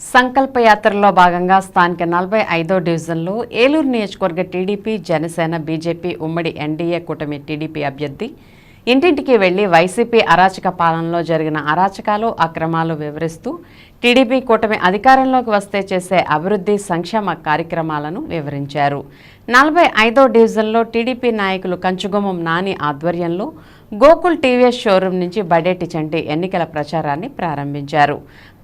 సంకల్పయాత్రలో భాగంగా స్థానిక నలభై ఐదో డివిజన్లో ఏలూరు నియోజకవర్గ టీడీపీ జనసేన బీజేపీ ఉమ్మడి ఎన్డీఏ కూటమి టీడీపీ అభ్యర్థి. ఇంటింటికి వెళ్ళి వైసీపీ అరాచక పాలనలో జరిగిన అరాచకాలు అక్రమాలు వివరిస్తూ టీడీపీ కూటమి అధికారంలోకి వస్తే చేసే అభివృద్ధి సంక్షేమ కార్యక్రమాలను వివరించారు. నలభై ఐదో డివిజన్లో టీడీపీ నాయకులు కంచుగొమ్మం నాని ఆధ్వర్యంలో గోకుల్ టీవీఎస్ షోరూం నుంచి బడేటి చంటి ఎన్నికల ప్రచారాన్ని ప్రారంభించారు.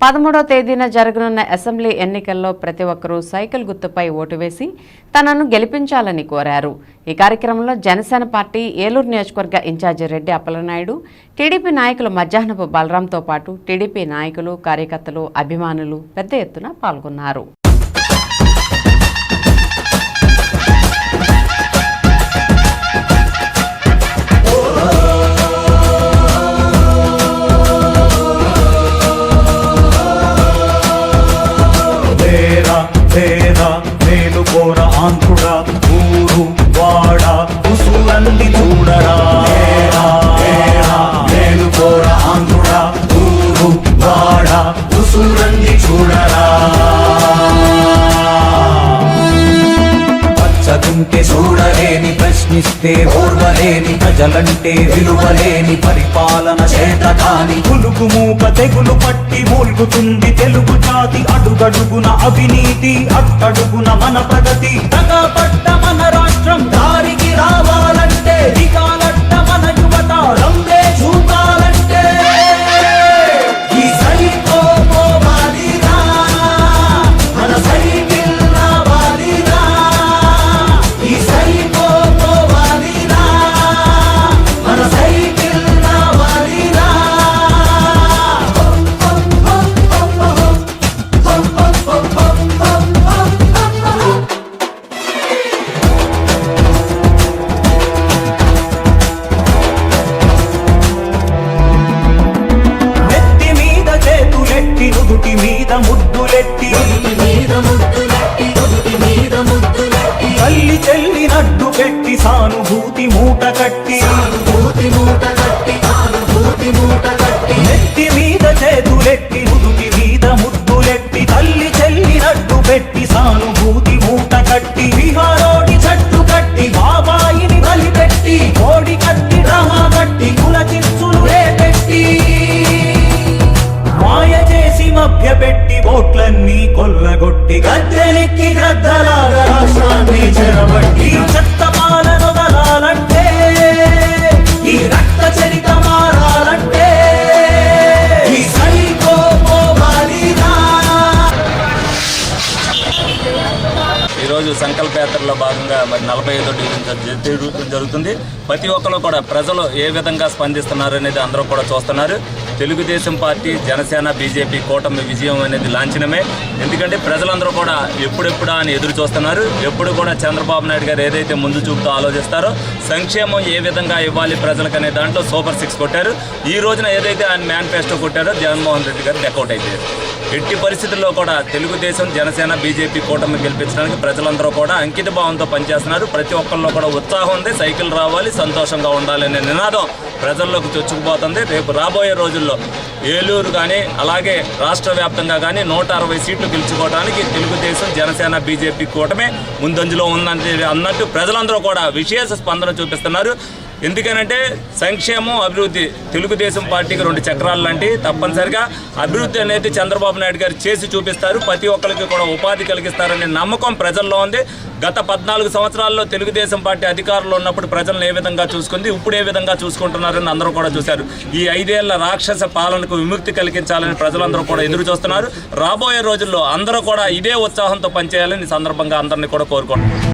పదమూడో తేదీన జరగనున్న అసెంబ్లీ ఎన్నికల్లో ప్రతి ఒక్కరూ సైకిల్ గుర్తుపై ఓటు వేసి తనను గెలిపించాలని కోరారు. ఈ కార్యక్రమంలో జనసేన పార్టీ ఏలూరు నియోజకవర్గ ఇన్ఛార్జి రెడ్డి అప్పలనాయుడు టీడీపీ నాయకులు మధ్యాహ్నపు బలరాంతో పాటు టీడీపీ నాయకులు కార్యకర్తలు అభిమానులు పెద్ద ఎత్తున పాల్గొన్నారు. వాడా ఉసులంది చూడరా. నేను వేరా కోర ఆంధ్రుడా ఊరు వాడా ఉసులంది చూడరా. పచ్చదుంటే చూడలేని ప్రశ్నిస్తే ఓర్వలేని ప్రజలంటే విలువలేని పరిపాలన చేత కాని పులుగు మూక తెగులు పట్టి మూల్గుతుంది తెలుగు జాతి అడుగడుగున అవినీతి అట్టడుగున మన ప్రగతి. తగపట్ట మన రాష్ట్రం దారికి రావాలంటే నడ్డు పెట్టి సానుభూతి మూట కట్టి నెత్తి మీద చేతులెట్టి నుదుటి మీద ముద్దులెట్టి తల్లి చెల్లి నడ్డు పెట్టి సానుభూతి నలభై ఐదో డివిజన్ జరుగుతుంది. ప్రతి ఒక్కరు కూడా ప్రజలు ఏ విధంగా స్పందిస్తున్నారు అనేది అందరూ కూడా చూస్తున్నారు. తెలుగుదేశం పార్టీ జనసేన బీజేపీ కూటమి విజయం అనేది లాంఛనమే. ఎందుకంటే ప్రజలందరూ కూడా ఎప్పుడెప్పుడా అని ఎదురు చూస్తున్నారు. ఎప్పుడు కూడా చంద్రబాబు నాయుడు గారు ఏదైతే ముందు చూపుతూ ఆలోచిస్తారో సంక్షేమం ఏ విధంగా ఇవ్వాలి ప్రజలకు అనే దాంట్లో సూపర్ సిక్స్ కొట్టారు. ఈ రోజున ఏదైతే ఆయన మేనిఫెస్టో కొట్టారో జగన్మోహన్ రెడ్డి గారు డెకౌట్ అయిపోయారు. ఎట్టి పరిస్థితుల్లో కూడా తెలుగుదేశం జనసేన బీజేపీ కూటమి గెలిపించడానికి ప్రజలందరూ కూడా అంకిత భావంతో పనిచేస్తున్నారు. ప్రతి ఒక్కరిలో కూడా ఉత్సాహం ఉంది. సైకిల్ రావాలి సంతోషంగా ఉండాలి అనే నినాదం ప్రజల్లోకి చొచ్చుకుపోతుంది. రేపు రాబోయే రోజుల్లో ఏలూరు కానీ అలాగే రాష్ట్ర వ్యాప్తంగా కానీ నూట అరవై సీట్లు గెలుచుకోవడానికి తెలుగుదేశం జనసేన బీజేపీ కూటమే ముందంజలో ఉందని అన్నట్టు ప్రజలందరూ కూడా విశేష స్పందన చూపిస్తున్నారు. ఎందుకనంటే సంక్షేమం అభివృద్ధి తెలుగుదేశం పార్టీకి రెండు చక్రాలు లాంటి తప్పనిసరిగా. అభివృద్ధి అనేది చంద్రబాబు నాయుడు గారు చేసి చూపిస్తారు. ప్రతి ఒక్కరికి కూడా ఉపాధి కలిగిస్తారనే నమ్మకం ప్రజల్లో ఉంది. గత పద్నాలుగు సంవత్సరాల్లో తెలుగుదేశం పార్టీ అధికారంలో ఉన్నప్పుడు ప్రజలను ఏ విధంగా చూసుకుంది ఇప్పుడు ఏ విధంగా చూసుకుంటున్నారని అందరూ కూడా చూశారు. ఈ ఐదేళ్ళ రాక్షస పాలనకు విముక్తి కలిగించాలని ప్రజలందరూ కూడా ఎదురు చూస్తున్నారు. రాబోయే రోజుల్లో అందరూ కూడా ఇదే ఉత్సాహంతో పనిచేయాలని సందర్భంగా అందరినీ కూడా కోరుకుంటున్నారు